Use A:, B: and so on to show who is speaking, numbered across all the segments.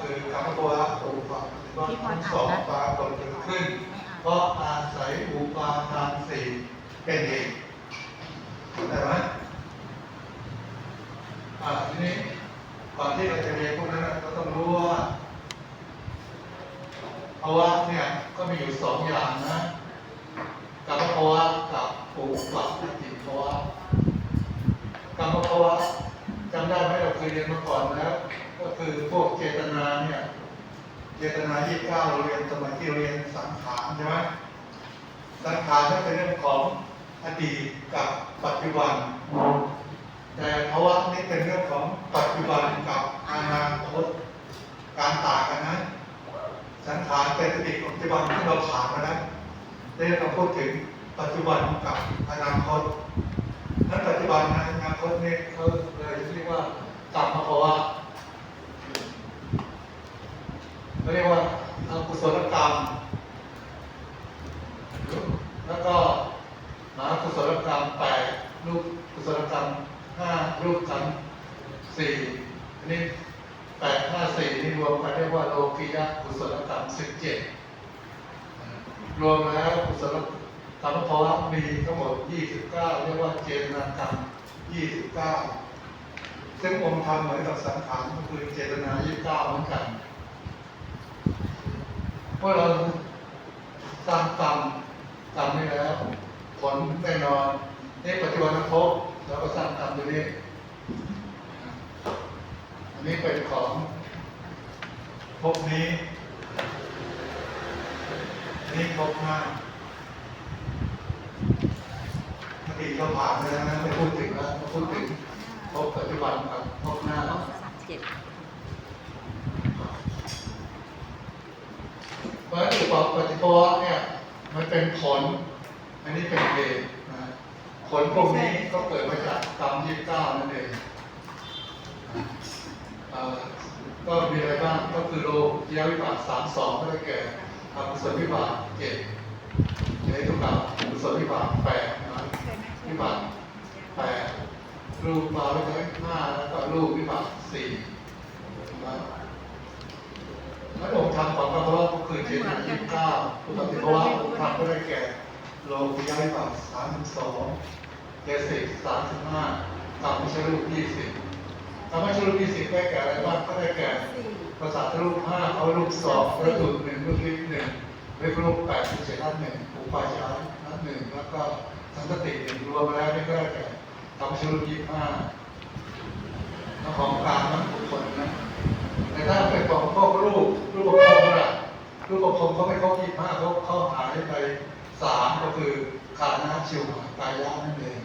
A: คือกรรมภาวะอุปาว่าทั้งสองปรากฏเกิดขึ้น เพราะอาศัยอุปาทานสี่เป็นเหตุเข้าใจไหมอ่าทีนี้ก่อนที่เราจะเรียนพวกนั้นนะก็ต้องรู้ว่าภาวะเนี่ยก็มีอยู่สองอย่างนะกรรมภาวะกับอุปาทิฏฐิภาวะกรรมภาวะจำได้ไหมเราเคยเรียนมาก่อนแล้ว ก็คือพวกเจตนาเนี่ยเจตนาที่เก้าเราเรียนสมัยที่เรียนสังขารใช่ไหมสังขารก็เป็นเรื่องของอดีตกับปัจจุบัน แต่ภาวะนี่เป็นเรื่องของปัจจุบันกับอนาคตการต่างกันนะสังขารเป็นอดีตปัจจุบันที่เราผ่านมาแล้วได้เราพูดถึงปัจจุบันกับอนาคตนั้นปัจจุบันนะอนาคตนี่ยเขาเลยเรียกว่ากรรมภาวะ เขาเรียกว่าอกุ ศลกรรม แล้วก็มหากุศลกรรมแปดรูปกุศลกรรมห้ารูปกรรมสี่อันนี้แปดห้าสี่นี่รวมกันเรียกว่าโลกิยะกุศลกรรมสิบเจ็ดรวมแล้วกุศลกรรมภาวะมีทั้งหมดยี่สิบเก้าเรียกว่าเจตนากรรมยี่สิบเก้าซึ่งองค์ธรรมเหมือนกับสังขารก็คือเจตนายี่สิบเก้าเหมือนกัน เมื่อเราสร้างกรรมกรรมนี้แล้วผลแน่นอนนี่ปัจจุบันพแล้วก็สร้างกรรมตัวนี้อันนี้เป็นของภพนี้อันนี้ภพหน้าเมื่อกี้เราผ่านไปแล้วนะไม่พูดถึงแล้วพูดถึงภพปัจจุบันกับภพหน้า
B: สามเจ็ด
A: เพราะฉะนั้น อุปปฏิภาวะเนี่ยมันเป็นผลอันนี้เป็นเหตุนะผลพวกนี้ก็เกิดมาจากกรรมยี่สิบเก้านั่นเองเอ่อก็มีอะไรบ้างก็คือโลกียวิบากสามสองก็ได้แก่อกุศลวิบากเจ็ดในทุกข์อกุศลวิบากแปดนะวิบากแปดรูปมาวิบากห้าแล้วก็รูปวิบากสี่นะ พระองค์ธรรมของพระพุทธก็คือเจตนาที่เก้าอุปติภาวะองค์ธรรมก็ได้แก่โลกุยาวิบาสามสิบสองเจสิกสามสิบห้ากรรมไม่ชรูปยี่สิบกรรมไม่ชรูปยี่สิบได้แก่อะไรบ้างก็ได้แก่ภาษาทรูปห้าเอารูปสองประดุหนึ่งรูปลิบหนึ่งเรียกรูปแปดสิบเจ็ดนัดหนึ่งอุปาจารนัดหนึ่งแล้วก็สังกติหนึ่งรวมมาแล้วนี่ก็ได้แก่กรรมไม่ชรูปยี่ห้าของกลางนั้นบุคคลนะ แต่ถ้าเป็นของพวกรูปรูปประคมล่ะรูปประคมเขาไม่ครบยี่ห้าเขาเขาหายไปสามก็คือขานะชิวหากายะนั่นเอง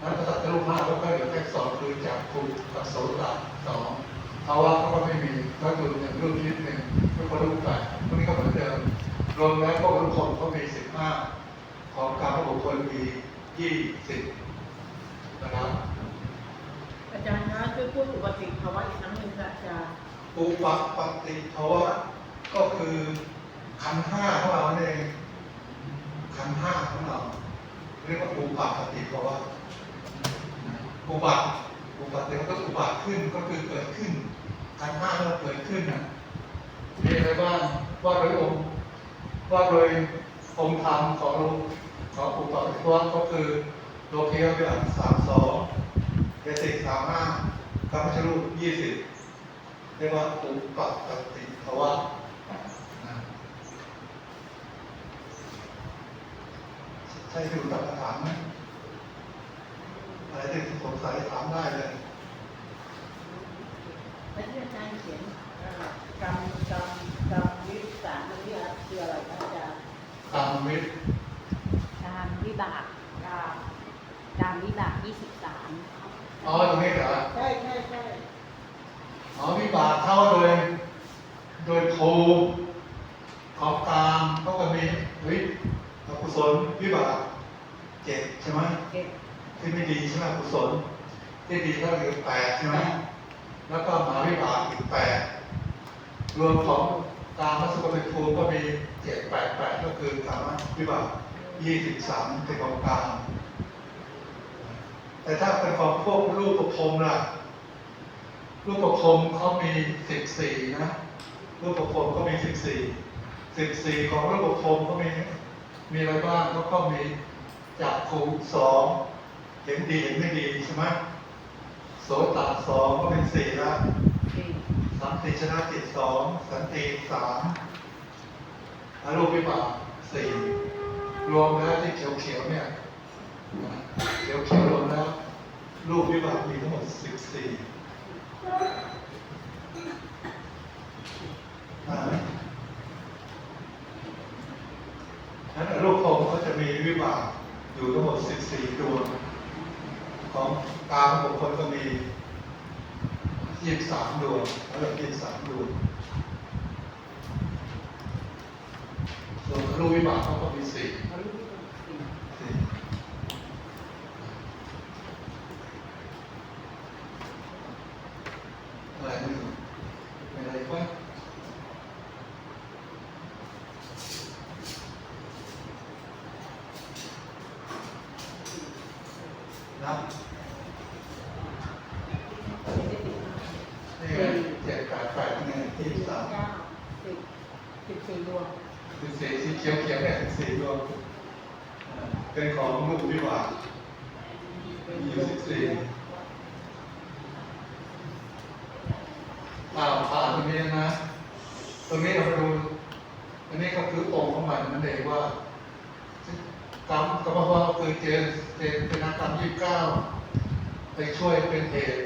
A: นั้นภาษารูปห้าเขาก็เหลือแค่สองคือจากภูกับโสตะสองภาวะเขาก็ไม่มีก็คือหนึ่งรูปนิดหนึ่งรูปรูปแปดพวกนี้ก็เหมือนเดิมรวมแล้วพวกรูปคนเขามีสิบห้าของการบุคคลมียี่สิบนะครับ
C: อาจารย์คะช่วยพูดอุปติภาวะอีก อุ
A: ปปฏิภาวะก็คือขันห้าของเราเองขันห้าของเรา เรียกว่าอุปปฏิภาวะอุบัติอุบัติก็อุบัติขึ้นก็คือเกิดขึ้นขันห้าเราเกิดขึ้นน่ะมีอะไรบ้างว่าโดยองค์ว่าโดยองค์ธรรมของเราของอุปปฏิภาวะก็คือโลเกียวิบัติสามสองเจสิกสามห้ากรรมชรูปยี่สิบ เรียกว่าอุปปติภาวะใช่ที่อุตตรถามไหมอะไรที่สงสัยถามได้เลย
C: และที่อาจารย์เขียนกรรมกรรมกรรมวิสามอันนี้คืออะไรคะอาจารย์
A: กรรมวิทย์
B: การวิบากการการวิบากยี่สิบสาม
A: อ๋อตรงนี้เหรอ
C: ใช่ใช่ ใช่
A: อ๋อวิบากเข้าโดย โดยภูมิของกลางก็มีวิอกุศลวิบากเจ็ดใช่ไหม
C: เก็บ
A: ที่ไม่ดีใช่ไหมกุศลที่ดีก็คือแปดใช่ไหมแล้วก็มหาวิบากอีกแปดรวมของตามมัสกุลภูมิก็มีเจ็ดแปดแปดก็คือสามารถวิบากยี่สิบสามเป็นของกลางแต่ถ้าเป็นของพวกรูปประพรมล่ะ รูปประคมเขามีสิบสี่นะรูปประคมก็มีสิบสี่สิบสี่ของรูปประคมก็มีมีอะไรบ้างก็ก็มีจักขุสองเห็นดีเห็นไม่ดีใช่ไหมโสตสองก็เป็นสี่ละ
B: สี่
A: สันติชนะจิตสองสันติสามอารมณ์วิบากสี่รวมแล้วที่เขียวๆเนี่ยเขียวๆรวมแล้วรูปวิบากมีทั้งหมดสิบสี่ นั้นลูกโคมก็จะมีวิบากอยู่ทั้งหมด 14 ดวง ของตาของบุคคลก็มี 23 ดวงแล้วก็23 ดวงส่วนรู้วิบากเขาก็มี4 นตรงนี้นะ ตรงนี้เราดู อันนี้ก็คือองค์ของมันนั่นเองว่ากรรมกรรมภาวะคือเจนเจนเป็นนักกรรมยี่สิบเก้าไปช่วยเป็นเหตุ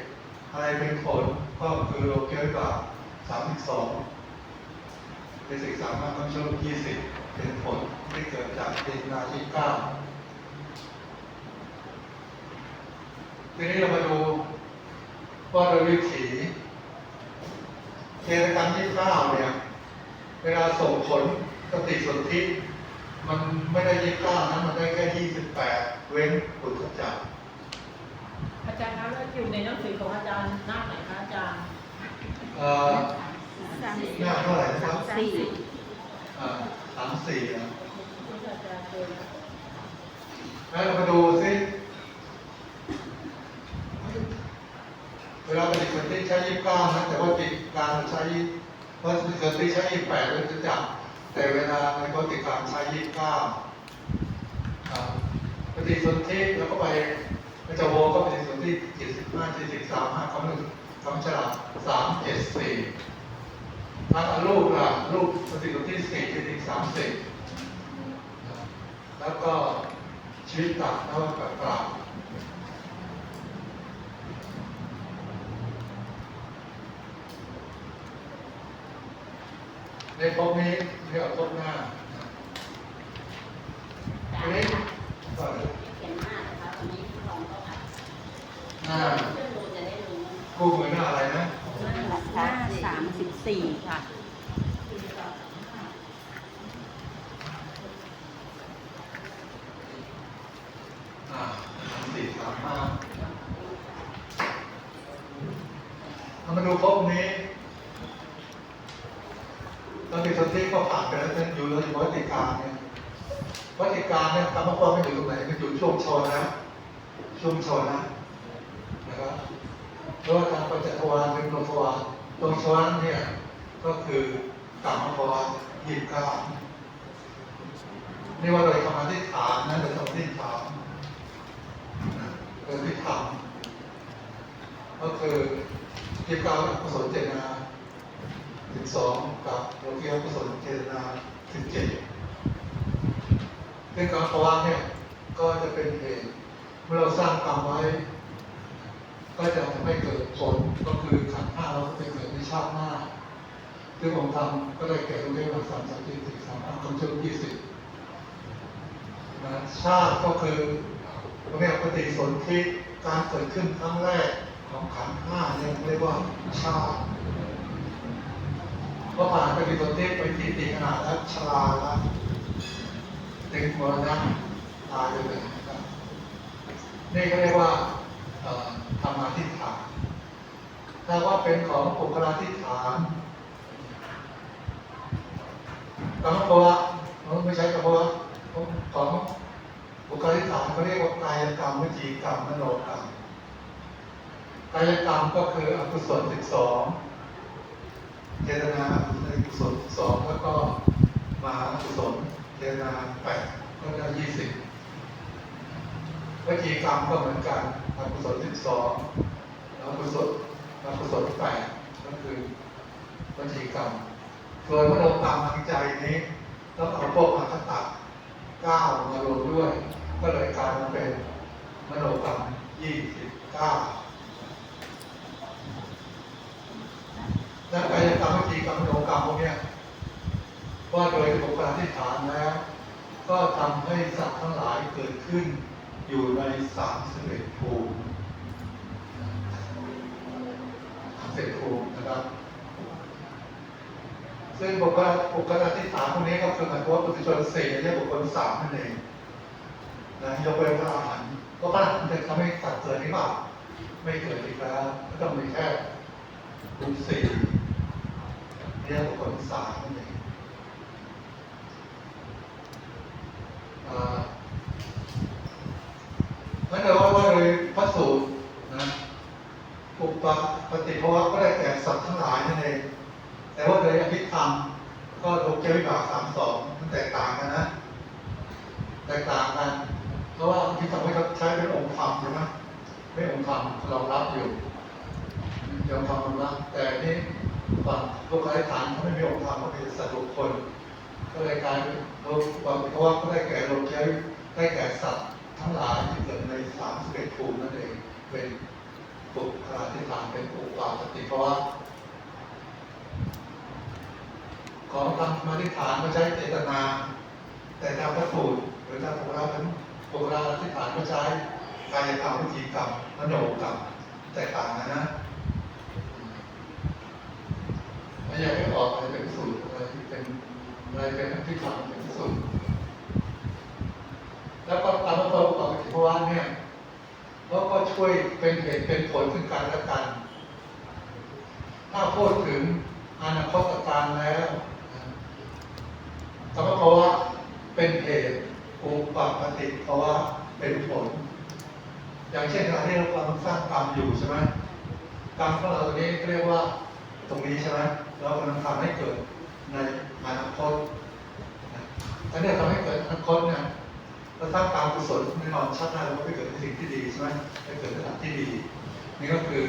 A: อะไรเป็นผลก็คือโลเกียวิบาสามสิบสองเป็นสิ่งสามารถต้องช่วยยี่สิบเป็นผลที่เกิดจากเจตนาที่เก้าทีนี้เรามาดูว่าโดยวิถี เจตกรรมที่เก้าเนี่ย เวลาส่งผลปฏิสนธิมันไม่ได้ยี่สิบเก้านะมันได้แค่ยี่สิบแปดเว้นปุถุจักร
C: อาจารย์คะแล้วอยู่ในหนังสือของอาจารย์หน้าไหนคะอาจารย์
A: เอ่อ
B: สาม
A: หน้าเท่าไหร่นะครับ
B: สี่
A: อ่าสามสี่นะ
C: ที่อาจารย์เจอ
A: แล้วเรามาดูซิ เวลาปฏิสนธิใช้ยี่สิบเก้านะแต่ว่าติดการใช้เพราะปฏิสนธิใช้ยี่สิบแปดเปุถุจักรแต่เวลาในปฏิการใช้ยี่สิบเก้าปฏิสนธิแล้วก็ไปมันจะโวก็ปฏิสนธิเจ็ดสิบห้าเจ็ดสิบสามห้าคำหนึ่งคำฉลาดสามเจ็ดสี่ถ้าลูกล่ะลูกปฏิสนธิสี่เจ็ดสิบสามสิบแล้วก็ชีวิตตัดแล้วก็กลา ในภพนี้เรียกว่าภพหน้าอันนี้ก่อน
D: เขียนหน้านะคะวันนี้ลองก็อ่าน
A: หน้า
D: เพื่อนดูจะได้รู้ว่า
A: คู่มือหน้าอะไรนะ
B: หน้าสามสิบสี่ค่ะ
A: อ่าสี่สามห้าเรามาดูภพนี้ ตอนติสนธิก็ผ่านไปแล้วเนอยู่เลยวัติการเนี่ยวัติการเนี่ยกรรมภพมันอยู่ตรงไหนมันอยู่ช่วงชนนะช่วงชนนะนะครับเพราะว่าทางปัจจัตวานเป็นโลกวานตรงชนเนี่ยก็คือกรรมภพยี่สิบเก้านี่ว่าโดยคำอธิษฐานนะโดยคำอธิษฐานนะโดยที่ทำก็คือยี่สิบเก้ากุศลเจตนา สิบสองกับโลกียกุศลเจตนาสิบเจ็ดซึ่งกรรมภวะเนี่ยก็จะเป็นเหตุเมื่อเราสร้างกรรมไว้ ก็จะทำให้เกิดผลก็คือขันห้าเราก็ไปเกิดในชาติหน้าซึ่งผมทำก็ได้แก่โลกียกุศลสามสิบสี่สามห้าคำเชิงยี่สิบนะชาติก็คือตรงนี้ปฏิสนธิการเกิดขึ้นครั้งแรกของขันห้าเนี่ยเรียกว่าชาติ พอผ่านปฏิสนธิไปทีติขนาดแล้วชราแล้วถึงมรณะตายไปเลยนะครับนี่ก็เรียกว่าเอ่อธรรมาทิฏฐานถ้าว่าเป็นของปุคลาทิฏฐานกรรมภวะไม่ใช่กรรมภวะของบุคลิกฐานเขาเรียกว่ากายกรรมวิจีกรรมมโนกรรมกายกรรมก็คืออกุศลสิบสอง จตนาอกุศลสิบสองแล้วก็มหาอกุศลเจตนาแปดก็ได้ยี่สิบวิจีกรรมก็เหมือนกันอกุศลสิบสองอกุศลอกุศลแปดก็คือวิจีกรรมส่วนมโนกรรมทางใจนี้ต้องเอาพวกอัคตะเก้ามารวมด้วย ก็เลยกลายมาเป็นมโนกรรมยี่สิบเก้า และกายกรรมวิจีกรรมโนกรรมพวกนี้ว่าโดยบุคลาธิฐานแล้ว ก็ทำให้สัตว์ทั้งหลายเกิดขึ้น อยู่ในสามสิบเอ็ดภูมิสามสิบภูมินะครับ ซึ่งบุคลาบุคลาธิฐานพวกนี้ก็คือหมายความว่าปุถุชนสี่เรียบุคคลสามนั่นเองนะยกเว้นพระอรหันต์ก็พระอรหันต์จะทำให้สัตว์เกิดหรือเปล่าไม่เกิดอีกแล้วก็ต้องมีแค่บุคสี่ เรียกบุคคลสามคนเองอ่านั่นแปลว่าว่าโดยพระสูตรนะอุปปฏิภาวะก็ได้แก่สัตว์ทั้งหลายนั่นเองแต่ว่าโดยอภิธรรมก็ถูกเจวิบากสามสองมันแตกต่างกันนะ แตกต่างกัน เพราะว่าอภิธรรมไม่ใช้เป็นองค์ธรรมใช่ไหมไม่องค์ธรรมเรารับอยู่ยอมทำรองรับ ลูกค้าฐานเขาไม่มีองค์ธรรมเขาเป็นสัตว์บุคคลก็เลยกลายเป็นโลกเพราะว่าก็ได้แก่โลกใช้ได้แก่สัตว์ทั้งหลายที่เกิดในสามสิบเอ็ดภูมินั่นเองเป็นบุคลาธิฐานเป็นอุปาปฏิภาวะของทำมาธิฐานมาใช้เจตนา แต่ทางพระสูตรหรือทางโบราณโบราณอธิษฐานก็ใช้กายกรรมวิจีกรรมมโนกรรมแตกต่างกันนะไม่อ ยากให้ออกอะไรเป็นสูตรอะไรที่เป็นอะไรเป็นอธิษฐานเป็นสูตรแล้วก็ตามพระพุทธปฏิภาวะเนี่ยแล้วก็ช่วยเป็นเหตุเป็นผลซึ่งกันและกัน ถ้าพูดถึงอนาคตการแล้วธรรมภาวะเป็นเหตุอุปปฏิภาวะเป็นผล อย่างเช่นขณะที่เรากำลังสร้างกรรมอยู่ใช่ไหมกรรมของเราตรงนี้เรียกว่าตรงนี้ใช่ไหม เรากำลังทำให้เกิดในอนาคตอันนี้ทำให้เกิดอนาคตเนี่ยเราสร้างกรรมกุศลแน่นอนชาติหน้าเราก็ไปเกิดในสิ่งที่ดีใช่ไหมไปเกิดในสิ่งที่ดี นี่ก็คือ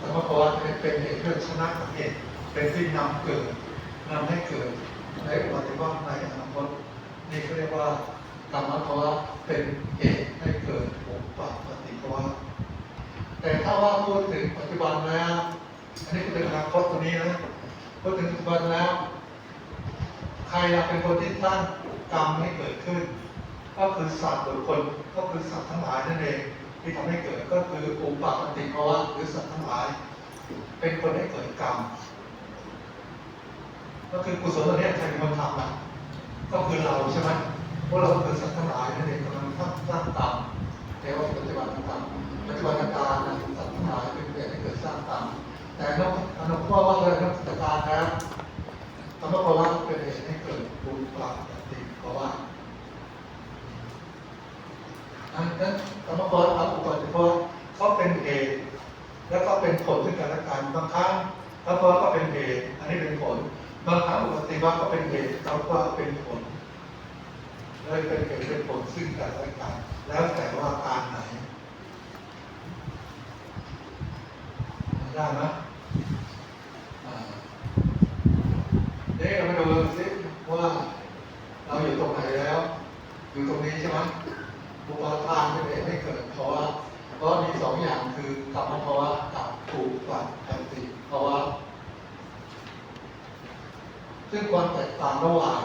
A: ธรรมภาวะเป็นเหตุเพื่อชนะเหตุเป็นที่นำเกิดนำให้เกิดในอุบัติภาในอนาคตนี่เขาเรียกว่ากรรมภาวะเป็นเหตุให้เกิดอุปปฏิภาวะแต่ถ้าว่าพูดถึงปัจจุบันแล้ว อันนี้คืออนาคตตรงนี้นะพูดถึงปัจจุบันแล้ว ใครล่ะเป็นคนที่สร้างกรรมให้เกิดขึ้น ก็คือสัตว์บุคคลก็คือสัตว์ทั้งหลายนั่นเองที่ทำให้เกิดก็คืออุปปฏิภาวะหรือสัตว์ทั้งหลาย เป็นคนให้เกิดกรรม ก็คือกุศลตัวนี้ใครเป็นคนทำอะก็คือเราใช่ไหมเพราะเราก็คือสัตว์ทั้งหลายนั่นเองกำลังสร้างสร้างกรรมเรียกว่าปัจจุบันกรรมปัจจุบันการนะสัตว์ทั้งหลายเป็นเหตุให้เกิดสร้างกรรม แต่นกอนุภาพว่าเลยนกตการแล้วธรรมภาวะเป็นเหตุให้เกิดอุปปฏิภาวะอันนั้นธรรมะพรครับอุปาทิพรก็เป็นเหตุแล้วก็เป็นผลซึ่งกันและกันบางครั้งธรรมะพรก็เป็นเหตุอันนี้เป็นผลบางครั้งอุปติภะก็เป็นเหตุธรรมะพรเป็นผลเลยเป็นเหตุเป็นผลซึ่งกันและกันแล้วแต่ว่าการไหนได้ไหมอ่าเดูซิว่าเราอยู่ตรงไหนแล้ว อยู่ตรงนี้ใช่ไหมอุปทานเป็นเหตุให้เกิดภาวะเพราะมีสองอย่างคือกรรมภาวะกับถูกปัจจัติภาวะซึ่งความแตกต่างระหว่าง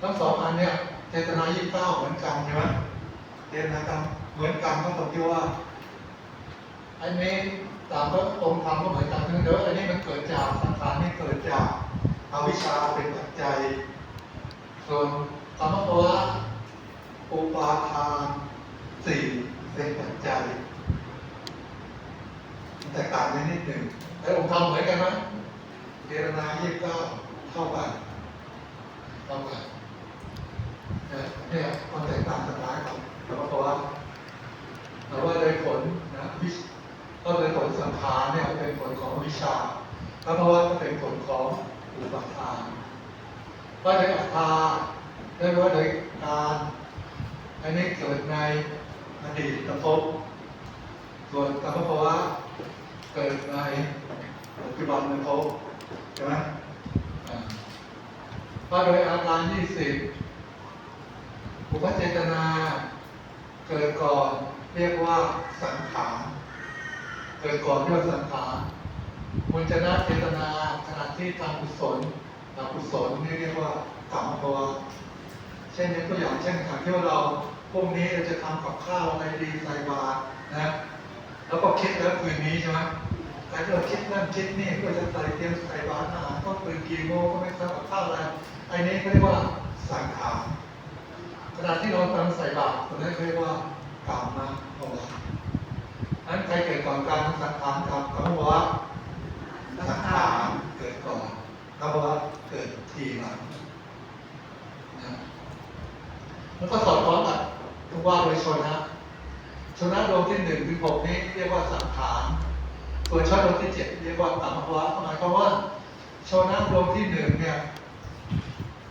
A: ทั้งสองอันเนี้ยเจตนายี่เก้าเหมือนกันใช่ไหมเจตนากรรมเหมือนกันก็ตรงที่ว่าอันนี้ตามพระองค์ธรรมก็เหมือนกันเพียงแต่ว่าอันนี้มันเกิดจากสังขารนี่เกิดจาก เอาวิชาเป็นปัจจัยส่วนกรรมภาวะอุปาทานสี่เป็นปัจจัยแตกต่างกันนิดหนึ่งแต่องค์ธรรมเหมือนกันไหมเจรนายี่สิบเก้าเท่ากันเท่ากันเนี่ยเนี่ยความแตกต่างสลายของธรรมภาวะแต่ว่าโดยผลนะวิชก็ก็เป็นผลสังขารเนี่ยเป็นผลของวิชาแล้วเพราะว่าก็เป็นผลของ อุปทานว่าโดยอัตตาได้ว่าโดยการอันนี้เกิดในอดีตภพส่วนกรรมภาวะเกิดในปัจจุบันภพใช่ไหมอ่าว่าโดยอาการยี่สิบอุปเจตนาเกิดก่อนเรียกว่าสังขาร เกิดก่อนเรียกว่าสังขาร มุญจนะเจตนาขณะที่ทำกุศลทำกุศลนี่เรียกว่ากรรมภาวะเช่นยกตัวอย่างเช่นขณะที่ว่าเราพรุ่งนี้เราจะทำกับข้าวอะไรดีใส่บาตรนะแล้วก็คิดแล้วคืนนี้ใช่ไหมแต่ที่เราคิดนั่นคิดนี่ก็จะใส่เตรียมใส่บาตรอาหารก็ตื่นกี่โมงก็ไม่ทำกับข้าวอะไรไอ้นี้เขาเรียกว่าสังขารขณะที่เรากำใส่บาตรตรงนั้นเขาเรียกว่ากรรมนะภาวะนั้นใครเกิดก่อนการสังขารกับกรรมภาวะ สังขารเกิดก่อนกรรมภาวะเกิดทีหลังนะแล้วก็สอดคล้องกับทุกว่าโดยชนนะชนะดวงที่หนึ่งถึงหกนี้เรียกว่าสังขารส่วนชนดวงที่เจ็ดเรียกว่ากรรมภวะหมายความว่าชนะดวงที่หนึ่งเนี่ย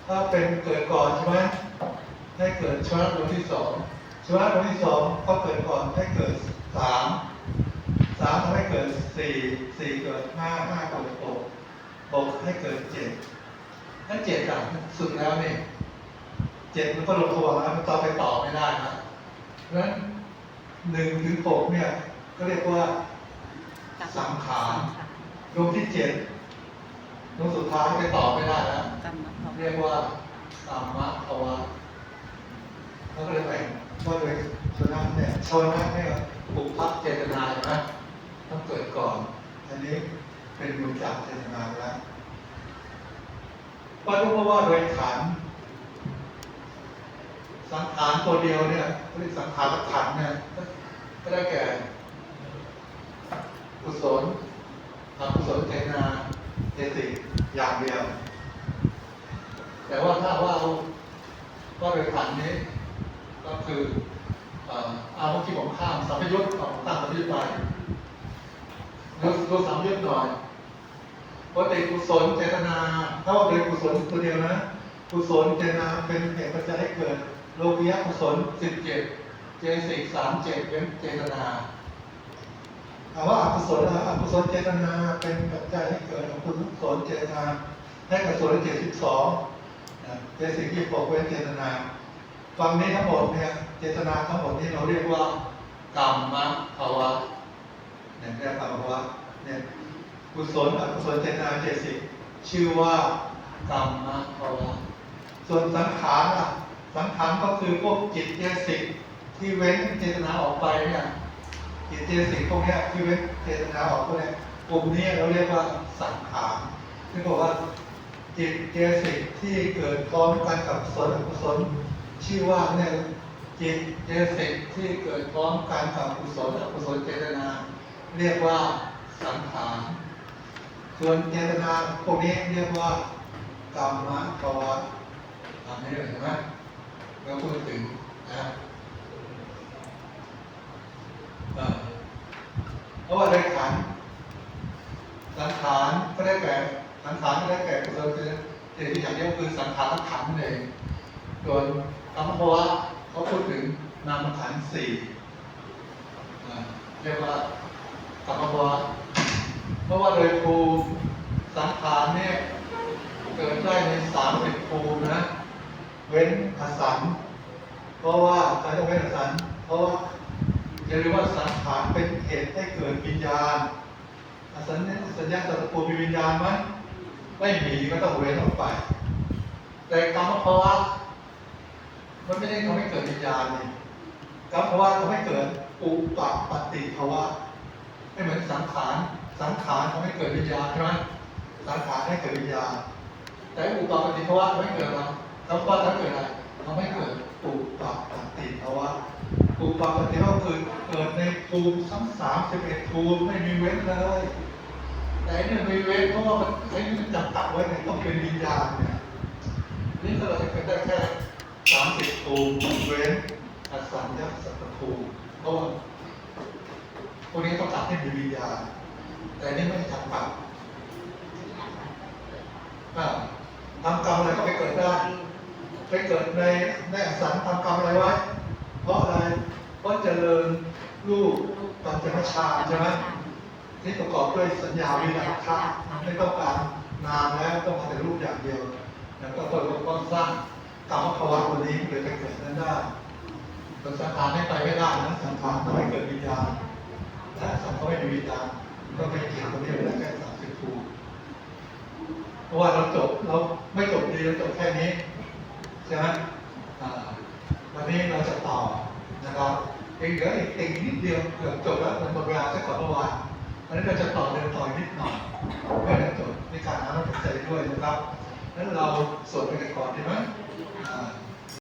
A: ถ้าเป็นเกิดก่อนใช่ไหมให้เกิดชนะดวงที่สองชนะดวงที่สองก็เกิดก่อนให้เกิดสาม สามทำให้เกิดสี่สี่เกิดห้าห้าเกิดหกหกให้เกิดเจ็ดถ้าเจ็ดอะสุดแล้วเนี่ยเจ็ดมันก็ลงตัวแล้วมันต่อไปต่อไม่ได้นะเพราะฉะนั้นหนึ่งถึงหกเนี่ย ก็เรียกว่าสังขารดวงที่เจ็ดดวงสุดท้ายไปต่อไม่ได้แล้ว
B: กรรมภาวะ
A: เรียกว่ากรรมะภาวะแล้วก็เลยแบ่งว่าโดยชนะเนี่ยชนะเนี่ยปุพพเจตนาใช่ไหม ต้องเกิดก่อน อันนี้เป็นมุญจักเจตนาแล้วว่ารู้เพราว่าโดยขันสังขารตัวเดียวเนี่ยเรียกสังขารขันเนี่ยก็ได้แก่กุศลอกุศลเจตนาเจติอย่างเดียว แต่ว่าถ้าว่าเอาก็โดยขันนี้ ก็คือเอาเมื่อกี้ผมข้ามสัมพยุตของตั้งสัมพยุตไป ดูดูสัมพยุตหน่อยปกติกุศลเจตนาถ้าว่าเป็นกุศลตัวเดียวนะ กุศลเจตนาเป็นเหตุปัจจัยให้เกิด โลภยกุศลสิบเจ็ดเจสิกสามเจ็ดเป็นเจตนาถามว่าอกุศลนะอกุศลเจตนาเป็นปัจจัยให้เกิดอกุศลเจตนาให้กับส่วนเจ็ดสิบสองเจสิกที่ปกเว้นเจตนาฟังนี้ทั้งหมดเนี่ยเจตนาทั้งหมดนี้เราเรียกว่ากรรมภาวะ เนี่ยเรียกกรรมภาวะเนี่ยกุศลอกุศลเจตนาเจตสิกชื่อว่ากรรมภาวะส่วนสังขารอะสังขารก็คือพวกจิตเจตสิกที่เว้นเจตนาออกไปเนี่ยจิตเจตสิกพวกเนี้ยที่เว้นเจตนาออกพวกเนี้ยกลุ่มนี้เราเรียกว่าสังขารที่บอกว่าจิตเจตสิกที่เกิดพร้อมกันกับกุศลอกุศลชื่อว่าเนี่ยจิตเจตสิกที่เกิดพร้อมกันกับกุศลอกุศลเจตนา เรียกว่าสังขารส่วนเจตนาพวกนี้เรียกว่ากรรมภาวะทำให้เลยใช่ไหมเราพูดถึงนะเพราะว่าในขันสังขารก็ได้แก่สังขารก็ได้แก่กุศลเจตนาอย่างเดียวคือสังขารขันธ์นั่นเองส่วนกรรมภาวะเขาพูดถึงนามขันสี่เรียกว่า กรรมภาวะเพราะว่าโดยภูมิสังขารเนี่ยเกิดได้ในสามสิบภูมินะ เว้นอสันเพราะว่าการต้องเว้นอสันเพราะว่าอย่าลืมว่าสังขารเป็นเหตุให้เกิดวิญญาณอสัญญาสัญญาสัตว์ปูมีวิญญาณไหมไม่มีก็ต้องเว้นออกไป แต่กรรมภาวะมันไม่ได้ทำให้เกิดวิญญาณนี่กรรมภาวะทำให้เกิดอุปปตติภาวะ ไม่เหมือนสังขาร สังขารทำให้เกิดวิญญาณใช่ไหมสังขารให้เกิดวิญญาณ แต่อุปปตติภาวะทำให้เกิดอะไรกรรมภาวะทำให้เกิดอะไรทำให้เกิดอุปปตติภาวะอุปปตติภาวะคือเกิดในภูมิทั้งสามสิบเอ็ดภูมิไม่มีเว้นเลย แต่อันเนี่ยมีเว้นเพราะว่ามันใช้จับตักไว้ในต้องเป็นวิญญาณเนี่ยนี่ก็เลยเป็นได้แค่สามสิบภูมิเว้นอสัญญาสัตตภูมิเพราะว่า วกนี้ต้องการให้มีวิญญาณแต่นี่ไม่ทำกรรมทำกรรมอะไรก็ไปเกิดได้ไปเกิดในในอสันทำกรรมอะไรไว้ เพราะอะไรเพราะเจริญรูปปัญจมชาใช่ไหมที่ประกอบด้วยสัญญาวิญญาณธาตุไม่ต้องการนามแล้วต้องกาแต่รูปอย่างเดียว แล้วก็ตัวก็สร้างกรรมภาวะตัวนี้เลยไปเกิดนั้นได้แต่สังขารไม่ไปไม่ได้นะสังขารต้องให้เกิดวิญญาณ และสังขาไม่มีวิญญาณก็ไม่เกี่ยวกับนี้เลยแค่สามสิบภูเพราะว่าเราจบเราไม่จบดีเราจบแค่นี้ใช่ไหมวันนี้เราจะต่อนะครับอีกเหลืออีกติ่งนิดเดียวเกือบจบแล้วมันหมดเวลาสักก่อนเมื่อวานวันนี้เราจะต่อเดินต่อนิดหน่อยเพื่อจะจบในการน้ำใจด้วยนะครับนั้นเราสวดไปกันก่อนดีไหม